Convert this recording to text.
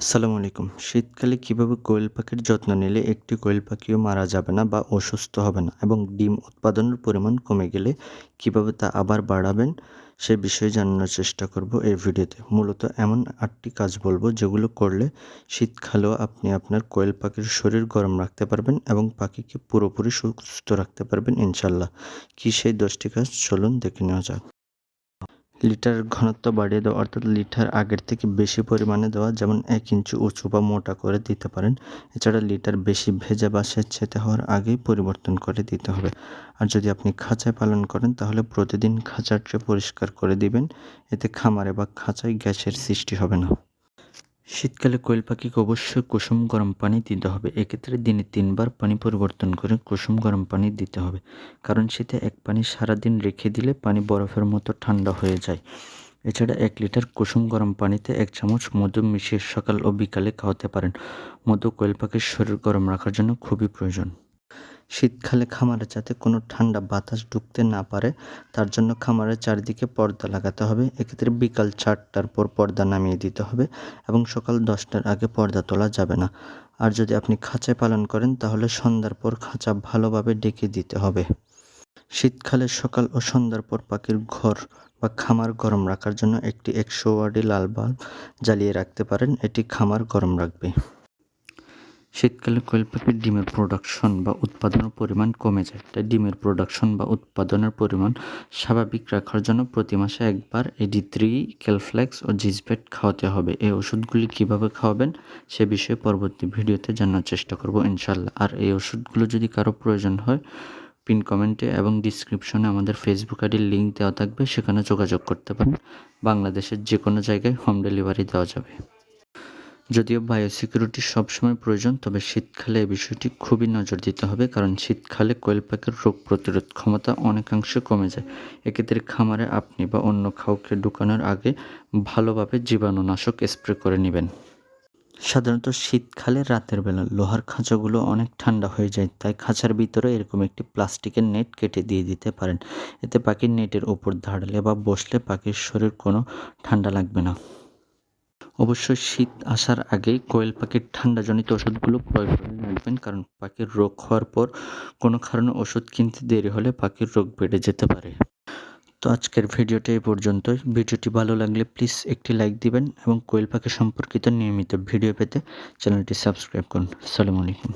আসসালামু আলাইকুম। শীতকালে কীভাবে কোয়েল পাখির যত্ন নিলে একটি কোয়েল পাখিও মারা যাবে না বা অসুস্থ হবে না এবং ডিম উৎপাদনের পরিমাণ কমে গেলে কীভাবে তা আবার বাড়াবেন, সে বিষয়ে জানানোর চেষ্টা করব এই ভিডিওতে। মূলত এমন আটটি কাজ বলব যেগুলো করলে শীতকালেও আপনি আপনার কোয়েল পাখির শরীর গরম রাখতে পারবেন এবং পাখিকে পুরোপুরি সুস্থ রাখতে পারবেন ইনশাল্লাহ কী সেই দশটি কাজ? চলুন দেখে নেওয়া যাক। লিটারের ঘনত্ব বাড়িয়ে দেওয়া, অর্থাৎ লিটার আগের থেকে বেশি পরিমাণে দেওয়া, যেমন এক ইঞ্চি উঁচু বা মোটা করে দিতে পারেন। এছাড়া লিটার বেশি ভেজা বা স্বেচ্ছেতে হওয়ার আগেই পরিবর্তন করে দিতে হবে। আর যদি আপনি খাঁচায় পালন করেন, তাহলে প্রতিদিন খাঁচাটি পরিষ্কার করে দিবেন। এতে খামারে বা খাঁচায় গ্যাসের সৃষ্টি হবে না। শীতকালে কোয়েল পাখিকে অবশ্যই কুসুম গরম পানি দিতে হবে। এক্ষেত্রে দিনে তিনবার পানি পরিবর্তন করে কুসুম গরম পানি দিতে হবে। কারণ শীতে এক পানি সারাদিন রেখে দিলে পানি বরফের মতো ঠান্ডা হয়ে যায়। এছাড়া এক লিটার কুসুম গরম পানিতে এক চামচ মধু মিশিয়ে সকাল ও বিকালে খাওয়াতে পারেন। মধু কোয়েল পাখির শরীর গরম রাখার জন্য খুবই প্রয়োজন। শীতকালে খামারে যাতে কোনো ঠান্ডা বাতাস ঢুকতে না পারে, তার জন্য খামারের চারিদিকে পর্দা লাগাতে হবে। এক্ষেত্রে বিকাল চারটার পর পর্দা নামিয়ে দিতে হবে এবং সকাল দশটার আগে পর্দা তোলা যাবে না। আর যদি আপনি খাঁচায় পালন করেন, তাহলে সন্ধ্যার পর খাঁচা ভালোভাবে ডেকে দিতে হবে। শীতকালে সকাল ও সন্ধ্যার পর পাখির ঘর বা খামার গরম রাখার জন্য একটি একশো ওয়ার্ডি লাল বাল্ব জ্বালিয়ে রাখতে পারেন। এটি খামার গরম রাখবে। শীতকালে কোয়েল পাখির ডিমের প্রোডাকশন বা উৎপাদনের পরিমাণ কমে যায়। তাই ডিমের প্রোডাকশন বা উৎপাদনের পরিমাণ স্বাভাবিক রাখার জন্য প্রতি মাসে একবার এডি থ্রি ক্যালফ্লেক্স ও জিসপেট খাওয়াতে হবে। এই ওষুধগুলি কীভাবে খাওয়াবেন সে বিষয়ে পরবর্তী ভিডিওতে জানার চেষ্টা করব ইনশাল্লাহ আর এই ওষুধগুলো যদি কারও প্রয়োজন হয় পিন কমেন্টে এবং ডিসক্রিপশনে আমাদের ফেসবুক আইডির লিঙ্ক দেওয়া থাকবে, সেখানে যোগাযোগ করতে পারেন। বাংলাদেশের যে কোনো জায়গায় হোম ডেলিভারি দেওয়া যাবে। যদিও বায়োসিকিউরিটি সবসময় প্রয়োজন, তবে শীতকালে এই বিষয়টি খুবই নজর দিতে হবে, কারণ শীতকালে কোয়েল পাখির রোগ প্রতিরোধ ক্ষমতা অনেকাংশে কমে যায়। এক্ষেত্রে খামারে আপনি বা অন্য কাউকে ঢুকানোর আগে ভালোভাবে জীবাণুনাশক স্প্রে করে নেবেন। সাধারণত শীতকালে রাতের বেলা লোহার খাঁচাগুলো অনেক ঠান্ডা হয়ে যায়, তাই খাঁচার ভিতরে এরকম একটি প্লাস্টিকের নেট কেটে দিয়ে দিতে পারেন। এতে পাখির নেটের ওপর দাঁড়ালে বা বসলে পাখির শরীর কোনো ঠান্ডা লাগবে না। অবশ্যই শীত আসার আগে কোয়েল পাখির ঠান্ডাজনিত ওষুধগুলো প্রয়োগ করে রাখবেন, কারণ পাখির রোগ হওয়ার পর কোনো কারণে ওষুধ কিনতে দেরি হলে পাখির রোগ বেড়ে যেতে পারে। তো আজকের ভিডিওটা এই পর্যন্তই। ভিডিওটি ভালো লাগলে প্লিজ একটি লাইক দিবেন এবং কোয়েল পাখি সম্পর্কিত নিয়মিত ভিডিও পেতে চ্যানেলটি সাবস্ক্রাইব করুন। সালামু আলাইকুম।